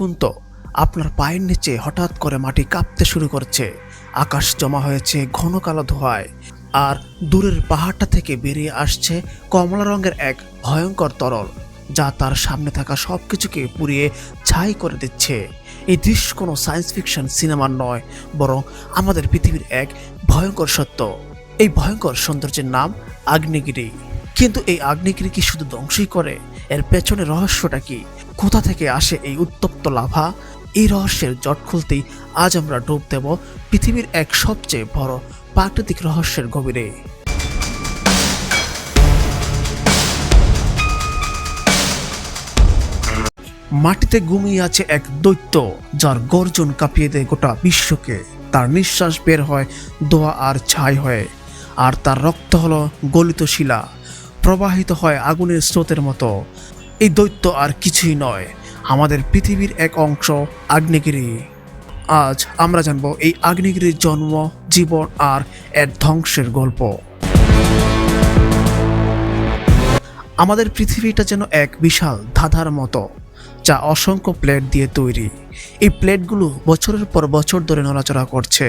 ভাবুন তো আপনার পায়ের নিচে হঠাৎ করে মাটি কাঁপতে শুরু করছে। আকাশ জমা হয়েছে ঘন কালো ধোঁয়ায় আর দূরের পাহাড়টা থেকে বেরিয়ে আসছে কমলা রঙের এক ভয়ঙ্কর তরল, যা তার সামনে থাকা সব কিছুকে পুড়িয়ে ছাই করে দিচ্ছে। এই দৃশ্য কোনো সায়েন্স ফিকশন সিনেমার নয়, বরং আমাদের পৃথিবীর এক ভয়ঙ্কর সত্য। এই ভয়ঙ্কর সৌন্দর্যের নাম আগ্নেয়গিরি। কিন্তু এই আগ্নেয়গিরি কি শুধু ধ্বংসই করে? এর পেছনে রহস্যটা কি? কোথা থেকে আসে এই উত্তপ্ত লাভা? এই রহস্যের জট খুলতেই আজ আমরা ডুব দেব পৃথিবীর এক সবচেয়ে বড় প্রাকৃতিক রহস্যের গভীরে। মাটিতে ঘুমিয়ে আছে এক দৈত্য, যার গর্জন কাঁপিয়ে দেয় গোটা বিশ্বকে। তার নিঃশ্বাস বের হয় দোয়া আর ছাই হয়ে, আর তার রক্ত হলো গলিত শিলা। প্রবাহিত হয় আগুনের স্রোতের মতো। এই দৈত্য আর কিছুই নয়, আমাদের পৃথিবীর এক অংশ আগ্নেয়গিরি। আজ আমরা জানব এই আগ্নেয়গিরির জন্ম, জীবন আর এর ধ্বংসের গল্প। আমাদের পৃথিবীটা যেন এক বিশাল ধাঁধার মতো, যা অসংখ্য প্লেট দিয়ে তৈরি। এই প্লেটগুলো বছরের পর বছর ধরে নড়াচড়া করছে।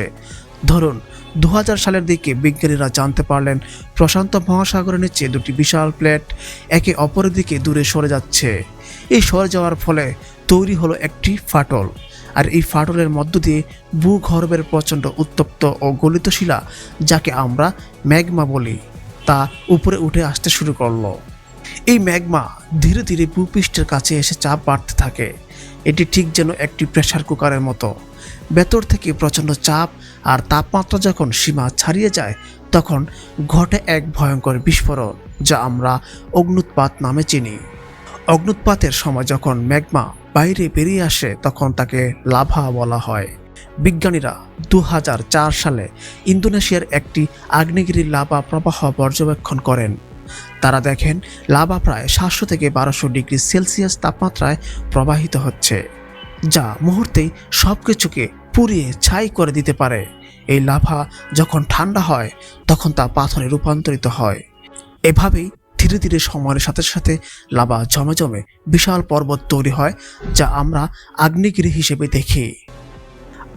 ধরুন দু হাজার সালের দিকে বিজ্ঞানীরা জানতে পারলেন, প্রশান্ত মহাসাগরের নিচে দুটি বিশাল প্লেট একে অপরের দিকে দূরে সরে যাচ্ছে। এই সরে যাওয়ার ফলে তৈরি হলো একটি ফাটল, আর এই ফাটলের মধ্য দিয়ে ভূগর্ভের প্রচণ্ড উত্তপ্ত ও গলিত শিলা, যাকে আমরা ম্যাগমা বলি, তা উপরে উঠে আসতে শুরু করল। এই ম্যাগমা ধীরে ধীরে ভূপৃষ্ঠের কাছে এসে চাপ বাড়তে থাকে। এটি ঠিক যেন একটি প্রেসার কুকারের মতো। ভেতর থেকে প্রচণ্ড চাপ আর তাপমাত্রা যখন সীমা ছাড়িয়ে যায়, তখন ঘটে এক ভয়ঙ্কর বিস্ফোরণ, যা আমরা অগ্নুৎপাত নামে চিনি। অগ্নুৎপাতের সময় যখন ম্যাগমা বাইরে বেরিয়ে আসে, তখন তাকে লাভা বলা হয়। বিজ্ঞানীরা দু হাজার চার সালে ইন্দোনেশিয়ার একটি আগ্নেয়গিরি লাভা প্রবাহ পর্যবেক্ষণ করেন। তারা দেখেন, লাভা প্রায় সাতশো থেকে বারোশো ডিগ্রি সেলসিয়াস তাপমাত্রায় প্রবাহিত হচ্ছে। যা মুহূর্তেই সব কিছুকে পুড়িয়ে ছাই করে দিতে পারে। এই লাভা যখন ঠান্ডা হয়, তখন তা পাথরে রূপান্তরিত হয়। এভাবেই ধীরে ধীরে সময়ের সাথে সাথে লাভা জমে জমে বিশাল পর্বত তৈরি হয়, যা আমরা আগ্নেয়গিরি হিসেবে দেখি।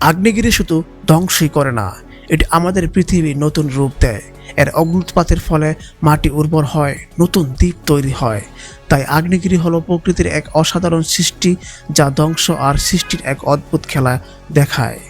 আগ্নেয়গিরি শুধু ধ্বংসই করে না, এটি আমাদের পৃথিবীর নতুন রূপ দেয়। এর অগ্নুৎপাতের ফলে মাটি উর্বর হয়, নতুন দ্বীপ তৈরি হয়। তাই আগ্নেয়গিরি হলো প্রকৃতির এক অসাধারণ সৃষ্টি যা ধ্বংস আর সৃষ্টির এক অদ্ভুত খেলা দেখায়।